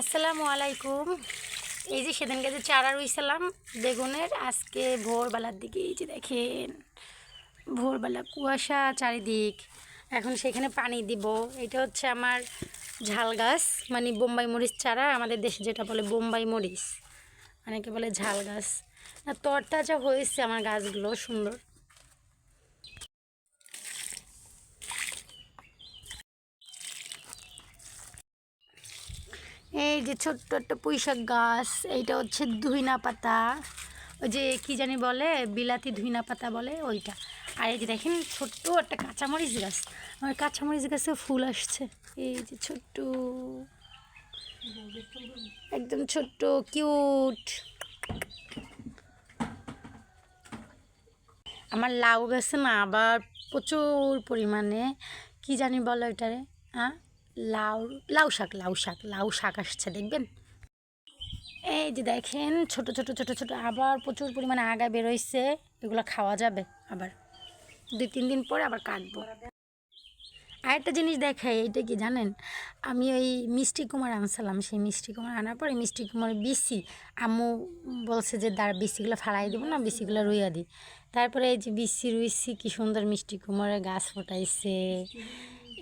আসসালামু আলাইকুম। এই যে সেদিনকে যে চারা রুইছিলাম, বেগুনের, আজকে ভোরবেলার দিকে, এই যে দেখেন, ভোরবেলা কুয়াশা চারিদিক। এখন সেখানে পানি দিব। এটা হচ্ছে আমার ঝাল গাছ মানে বোম্বাই মরিচ চারা, আমাদের দেশে যেটা বলে বোম্বাই মরিচ। অনেকে বলে ঝাল গাছ। তরতাজা হয়েছে আমার গাছগুলো, সুন্দর। এই যে ছোট্ট একটা পুঁইশাক গাছ, এইটা হচ্ছে ধুইনা পাতা। ওই যে কি জানি বলে, বিলাতি ধুইনা পাতা বলে ওইটা। আর এই যে দেখেন, ছোট্ট একটা কাঁচামরিচ গাছ। আমার কাঁচামরিচ গাছে ফুল আসছে। এই যে ছোট্ট, একদম ছোট্ট, কিউট। আমার লাউ গাছে না আবার প্রচুর পরিমাণে, কি জানি বলো এটারে হ্যাঁ লাউ লাউ শাক লাউ শাক লাউ শাক আসছে, দেখবেন? এই যে দেখেন, ছোট ছোট ছোট ছোট, আবার প্রচুর পরিমাণে আগা বেরোইছে এগুলো খাওয়া যাবে আবার। দুই, তিন দিন পরে আবার কাটবো। আর একটা জিনিস দেখাই এইটা কি জানেন? আমি ওই মিষ্টি কুমার আনছিলাম, সেই মিষ্টি কুমার আনার পরে মিষ্টি কুমার বিসি আম্মু বলছে যে, দাঁড় বিসিগুলো ফালাই দেবো না বিসিগুলো রুইয়া দিই তারপরে এই যে বিসি রুইছি, কি সুন্দর মিষ্টি কুমারের গাছ ফোটাইছে।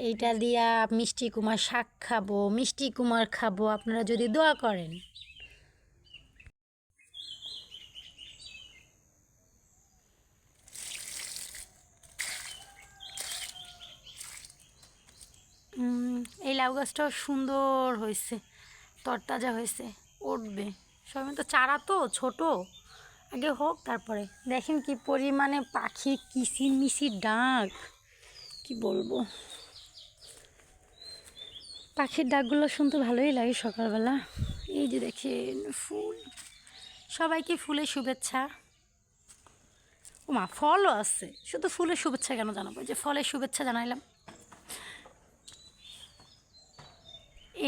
এইটা দিয়া মিষ্টি কুমার শাক খাব, মিষ্টি কুমার খাব, আপনারা যদি দোয়া করেন। এই লাউ গাছটাও সুন্দর হয়েছে, তরতাজা হয়েছে, উঠবে। সবাই তো চারা তো, ছোট। আগে হোক তারপরে। দেখেন কি পরিমাণে পাখি কিসির মিসির ডাক, কি বলব? পাখির ডাকগুলো শুনতে ভালোই লাগে সকালবেলা। এই যে দেখেন ফুল। সবাইকে ফুলের শুভেচ্ছা। ও মা ফলও আছে। শুধু ফুলের শুভেচ্ছা কেন জানাব? যে ফলের শুভেচ্ছা জানাইলাম।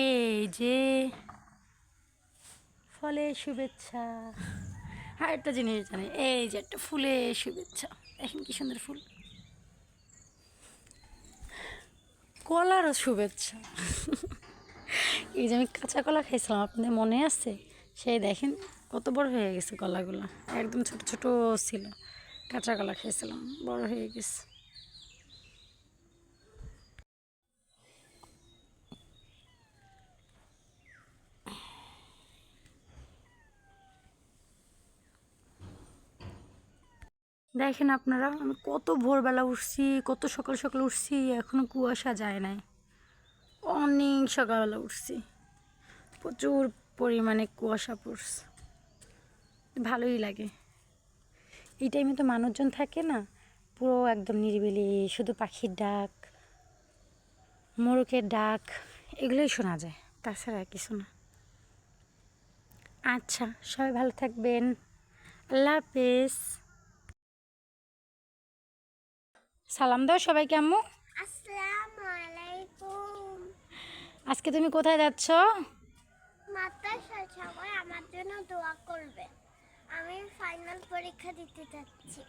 এই যে ফলের শুভেচ্ছা। আর একটা জিনিস জানি। এই যে একটা ফুলের শুভেচ্ছা। এখন কি সুন্দর ফুল। কলারও শুভেচ্ছা। এই যে আমি কাঁচা কলা খাইছিলাম, আপনাদের মনে আছে? সেই দেখেন কত বড় হয়ে গেছে কলাগুলো। একদম ছোট ছোট ছিল। কাঁচা কলা খেয়েছিলাম বড় হয়ে গেছে। দেখেন আপনারা, আমি কত ভোরবেলা উঠছি, কত সকাল সকাল উঠছি, এখনও কুয়াশা যায় নাই। অনেক সকালবেলা উঠছি। প্রচুর পরিমাণে কুয়াশা পড়ছে। ভালোই লাগে। এই টাইমে তো মানুষজন থাকে না, পুরো একদম নিরিবিলি, শুধু পাখির ডাক মোরকের ডাক, এগুলোই শোনা যায়, তাছাড়া কিছু না। আচ্ছা সবাই ভালো থাকবেন। আল্লাহ হাফেজ। সালাম দাও সবাইকে আম্মু। আসসালামু আলাইকুম। আজকে তুমি কোথায় যাচ্ছ? সবাই আমার জন্য দোয়া করবে। আমি ফাইনাল পরীক্ষা দিতে যাচ্ছি।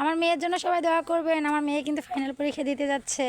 আমার মেয়ের জন্য সবাই দোয়া করবেন। আমার মেয়ে কিন্তু ফাইনাল পরীক্ষা দিতে যাচ্ছে।